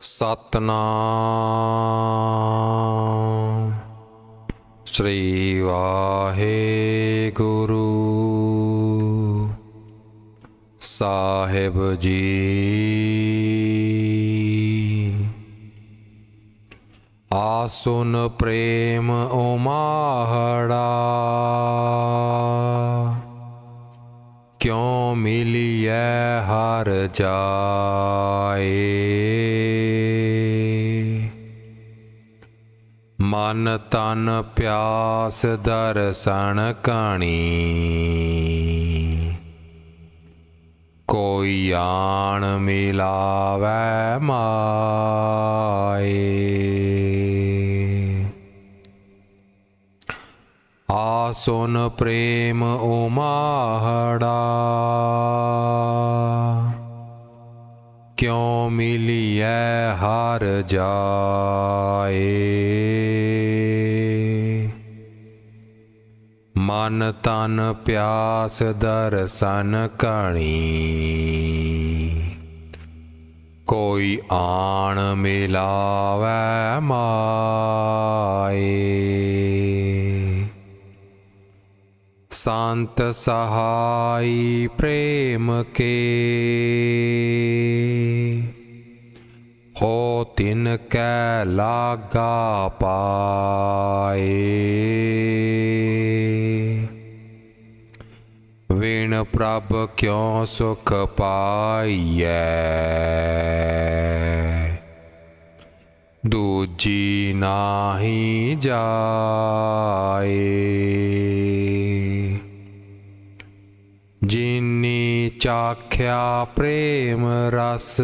ਸਤਨਾਮ। ਸ੍ਰੀ ਵਾਹਿਗੁਰੂ। ਸਾਹਿਬ ਜੀ। ਆਸੁਨ ਪ੍ਰੇਮ ਉਮਾਹੜਾ। ਕਿਉ ਮਿਲਿਐ ਹਰ ਜਾਏ? ਮਨ ਤਨ ਪਿਆਸ ਦਰਸਨ ਕਣੀ। ਕੋਈ ਆਣ ਮਿਲਾਵੈ ਮਾਏ। ਆਸੁਨ ਪ੍ਰੇਮ ਉਮਾਹੜਾ। ਕਿਉ ਮਿਲਿਐ ਹਰ ਜਾਏ। ਮਨ ਤਨ ਪਿਆਸ ਦਰਸਨ ਕਣੀ। ਕੋਈ ਆਣ ਮਿਲਾਵੈ ਮਾਏ। ਸੰਤ ਸਹਾਈ ਪ੍ਰੇਮ ਕੇ। ਹੋ ਤਿਨ ਕੈ ਲਾਗਾ ਪਾਏ। ਵੇਣ ਪ੍ਰਭ ਕਿਉ ਸੁਖ ਪਾਈਐ? ਦੂਜੀ ਨਾਹੀ ਜਾਏ। ਜਿਨੀ ਚਾਖਿਆ ਪ੍ਰੇਮ ਰਸ,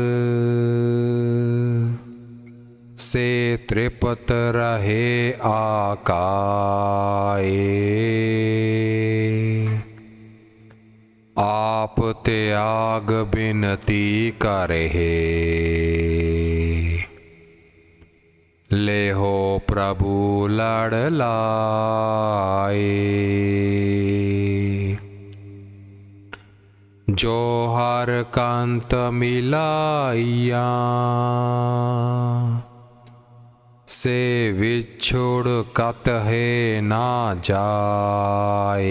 ਸੇ ਤ੍ਰਿਪਤ ਰਹੇ ਆਕਾਏ। ਆਪ ਤਿਆਗ ਬਿਨਤੀ ਕਰਹਿ ਲੇਹੋ ਪ੍ਰਭੂ ਲੜ ਲਾਏ ਜੋ ਹਰ ਕੰਤ ਮਿਲਾਈਆ ਸੇ ਵਿਛੁੜ ਕਤ ਹੈ ਨਾ ਜਾਏ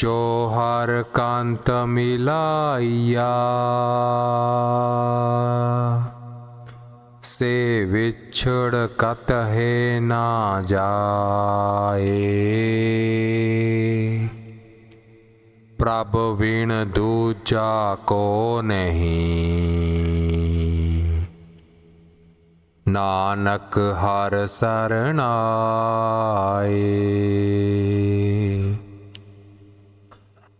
ਜੋ ਹਰ ਕੰਤ ਮਿਲਾਈਆ ਸੇ ਵਿਛੜ ਕਤ ਹੈ ਨਾ ਜਾਏ। ਪ੍ਰਭ ਵਿਣ ਦੂਜਾ ਕੋ ਨਹੀਂ। ਨਾਨਕ ਹਰ ਸਰਨਾਏ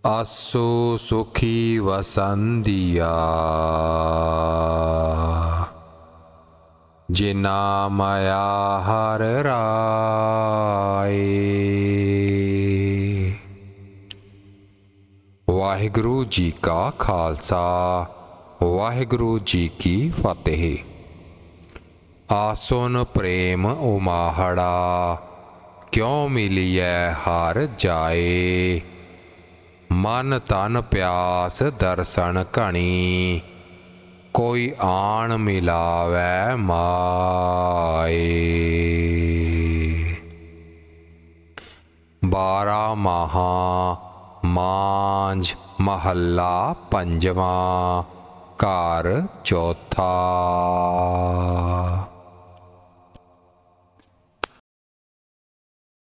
ਆਸੋ ਸੁਖੀ ਵਸੰਦੀਆ। ਜਿਨਾ ਮਾਇਆ ਹਰ ਰਾਏ। ਵਾਹਿਗੁਰੂ ਜੀ ਕਾ ਖਾਲਸਾ, ਵਾਹਿਗੁਰੂ ਜੀ ਕੀ ਫਤਿਹ। ਆਸੁਨ ਪ੍ਰੇਮ ਉਮਾਹੜਾ, ਕਿਉ ਮਿਲੀਐ ਹਰ ਜਾਏ। ਮਨ ਤਨ ਪਿਆਸ ਦਰਸਨ ਘਣੀ, ਕੋਈ ਆਣ ਮਿਲਾਵੈ ਮਾਏ। ਬਾਰਾ ਮਹਾ ਮਾਂਝ ਮਹੱਲਾ ਪੰਜਵਾਂ, ਘਰ ਚੌਥਾ।